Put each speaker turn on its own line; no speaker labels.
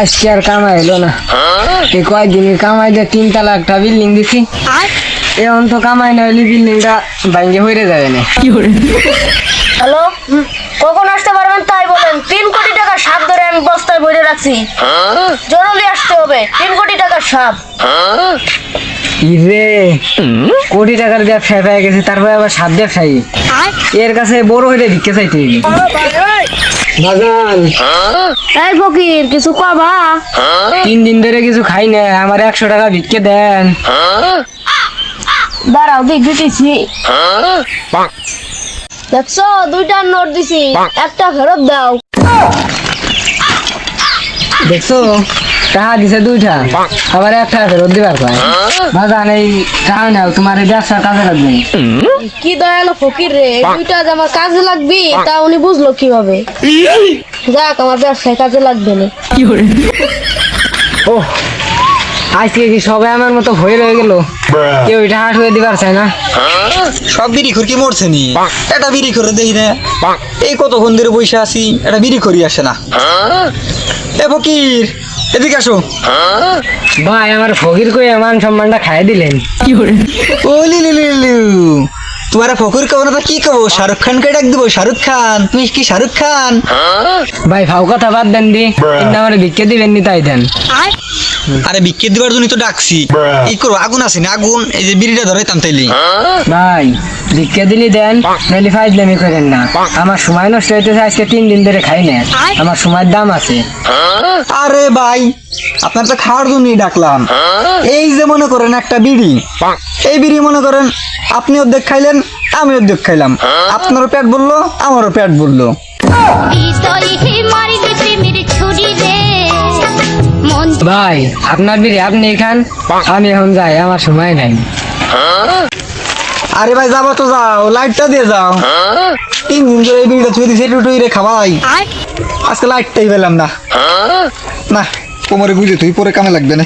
আজকে আর কামাই এলো না। এই কয়েকদিনের কামাই দিয়ে তিন তালা একটা বিল্ডিং দিছি। এখন তো কামাই না হলে বিল্ডিংটা ভাঙ্গে হইরে যাবে না।
হ্যালো? কখন আসতে পারবেন তাই বলেন। তিন কোটি টাকার সাপ ধরে আমি বস্তায় ভরে রাখছি। জরুরি আসতে হবে। তিন কোটি টাকা সাপ।
ইরে কোটি টাকার ব্যবসায় পেয়ে গেছে তারপরে আবার সাত ব্যবসায়ী এর কাছে বড় হইলে ভিক্ষে চাইতে বাজান
এই ফকির কিছু কবা?
তিন দিন ধরে কিছু খাই না আমার একশো টাকা ভিক্ষে দেন।
দাঁড়াও দেখ দিতেছি। দেখছ দুইটা নোট দিছি একটা ফেরত দাও।
দেখছ? টাকা দিছে দুইটা। আবার একটা ফেরত দিবার কয়। বাজান এই টাকা নাও তোমার এই ব্যবসার কাজে লাগবে।
কি দয়ালো ফকির রে দুইটা যে আমার কাজে লাগবে তা উনি বুঝলো কীভাবে? যাক আমার ব্যবসায় কাজে লাগবে না।
কি করে ও আজকে কি সবাই আমার মতো ভয় রয়ে গেল? কেউ এটা হাট হয়ে দিবার চায় না?
সব বিড়ি খড় কি মরছে নি? এটা বিড়ি করে দেই না। এই কতক্ষণ ধরে বসে আছি এটা বিড়ি খড়ি আসে না। এ ফকির এদিকে আসো।
ভাই আমার ফকির কই মান সম্মানটা খাই দিলেন?
ও লিলু লিলু তোমার ফকির কবো না তো কি কব? শাহরুখ খানকে ডাক দিব শাহরুখ খান। তুমি কি শাহরুখ খান?
ভাই ভাও কথা বাদ দেন দি। কিন্তু আমার ভিক্ষে দিবেন নি তাই দেন।
আরে বিক্রি দিবার জন্য তো ডাকছি। ই করো আগুন আছে না? আগুন এই যে বিড়িটা ধরে টানতাইলি
ভাই ভিক্ষে দিলি দেন নাহলে ফাইজলামি করেন না। আমার সময় নষ্ট হইতেছে আজকে তিন দিন ধরে খাই না। আমার সময়ের দাম আছে।
আরে ভাই আপনার তো খাওয়ার জন্যই ডাকলাম। এই যে মনে করেন একটা বিড়ি এই বিড়ি মনে করেন আপনি অর্ধেক খাইলেন আমি অর্ধেক খাইলাম। আপনারও পেট বলল আমারও পেট বলল
ভাই আপনার বিড়ি আপনি খান আমি এখন যাই আমার সময় নাই।
আরে ভাই যাব তো যাও লাইটটা দিয়ে যাও। তিন দিন ধরে এই বিড়িটা ছুঁয়ে দিছে টুটুই রে খাওয়াই। আজকে লাইটটাই পেলাম না। না কোমরে বুঝে তুই পরে কামে লাগবে না।